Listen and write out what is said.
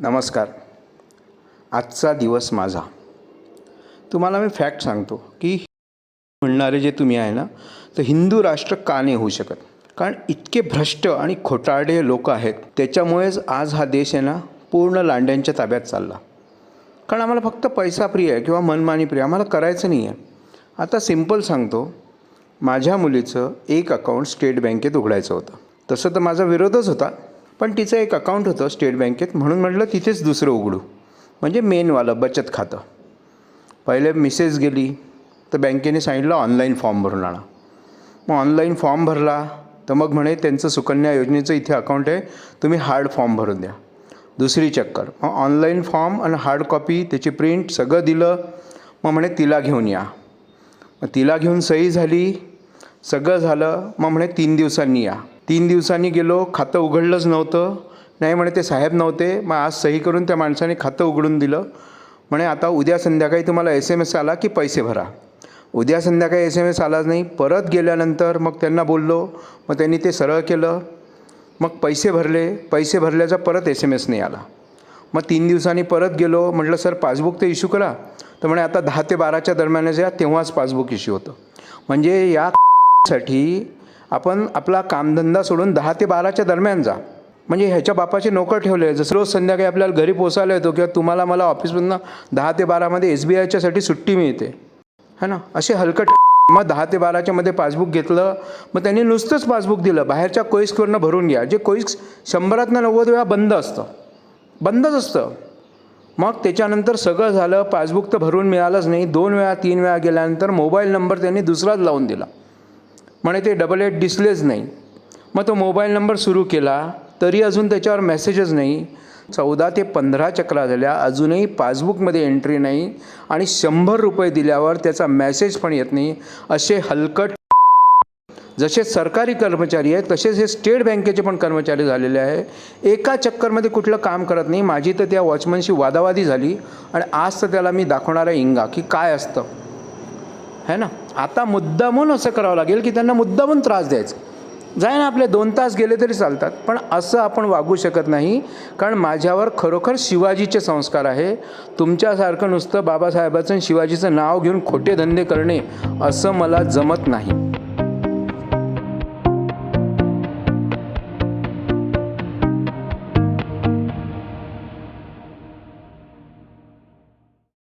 नमस्कार. आजचा दिवस माझा. तुम्हाला मी फॅक्ट सांगतो की म्हणणारे जे तुम्ही आहे ना तर हिंदू राष्ट्र का नाही होऊ शकत? कारण इतके भ्रष्ट आणि खोटारडे लोक आहेत त्याच्यामुळेच आज हा देश आहे ना पूर्ण लांड्यांच्या ताब्यात चालला. कारण आम्हाला फक्त पैसा प्रिय आहे किंवा मनमानी प्रिय आम्हाला करायचं नाही आहे. आता सिंपल सांगतो माझ्या मुलीचं एक अकाउंट स्टेट बँकेत उघडायचं होतं. तसं तर माझा विरोधच होता. पण तिचं एक अकाउंट होतं स्टेट बँकेत म्हणून म्हटलं तिथेच दुसरं उघडू. म्हणजे मेनवालं बचत खातं. पहिले मिसेस गेली तर बँकेने सांगितलं ऑनलाईन फॉर्म भरून आणा. मग ऑनलाईन फॉर्म भरला तर मग म्हणे त्यांचं सुकन्या योजनेचं इथे अकाउंट आहे तुम्ही हार्ड फॉर्म भरून द्या. दुसरी चक्कर मग ऑनलाईन फॉर्म आणि हार्ड कॉपी त्याची प्रिंट सगळं दिलं मग म्हणे तिला घेऊन या. मग तिला घेऊन सही झाली सगळं झालं मग म्हणे तीन दिवसांनी या. तीन दिवसांनी गेलो खातं उघडलंच नव्हतं. नाही म्हणे ते साहेब नव्हते. मग आज सही करून त्या माणसाने खातं उघडून दिलं. म्हणे आता उद्या संध्याकाळी तुम्हाला एस एम एस आला की पैसे भरा. उद्या संध्याकाळी एस एम एस आलाच नाही. परत गेल्यानंतर मग त्यांना बोललो. मग त्यांनी ते सरळ केलं. मग पैसे भरले. पैसे भरल्याचा परत एस एम एस नाही आला. मग तीन दिवसांनी परत गेलो. म्हटलं सर पासबुक तर इश्यू करा. तर म्हणे आता दहा ते बाराच्या दरम्यानच या. तेव्हाच पासबुक इश्यू होतं. म्हणजे या साठी आपण आपला कामधंदा सोडून दहा ते बाराच्या दरम्यान जा. म्हणजे ह्याच्या बापाचे नोकर ठेवले जसं रोज संध्याकाळी आपल्याला घरी पोचायला येतो किंवा तुम्हाला मला ऑफिसमधनं दहा ते बारामध्ये एस बी आयच्यासाठी सुट्टी मिळते. है ना? असे हलकट मग दहा ते बाराच्या मध्ये पासबुक घेतलं मग त्यांनी नुसतंच पासबुक दिलं. बाहेरच्या कोईस्कवरनं भरून घ्या. जे कोईस्क शंभरातनं नव्वद वेळा बंद असतं. बंदच असतं. मग त्याच्यानंतर सगळं झालं. पासबुक तर भरून मिळालंच नाही. दोन वेळा तीन वेळा गेल्यानंतर मोबाईल नंबर त्यांनी दुसराच लावून दिला. म्हणे ते डबल एट दिसलेच नाही. मग तो मोबाईल नंबर सुरू केला तरी अजून त्याच्यावर मेसेजच नाही. चौदा ते पंधरा चक्रा झाल्या अजूनही पासबुकमध्ये एंट्री नाही आणि शंभर रुपये दिल्यावर त्याचा मेसेज पण येत नाही. असे हलकट जसे सरकारी कर्मचारी आहेत तसेच हे स्टेट बँकेचे पण कर्मचारी झालेले आहे एका चक्करमध्ये कुठलं काम करत नाही. माझी तर त्या वॉचमनशी वादावादी झाली आणि आज तर त्याला मी दाखवणार आहे इंगा की काय असतं. है ना? आता मुद्दामून असं करावं लागेल की त्यांना मुद्दामून त्रास द्यायचा. जाय ना आपले दोन तास गेले तरी चालतात पण असं आपण वागू शकत नाही कारण माझ्यावर खरोखर शिवाजीचे संस्कार आहे. तुमच्यासारखं नुसतं बाबासाहेबाचं शिवाजीचं नाव घेऊन खोटे धंदे करणे असं मला जमत नाही.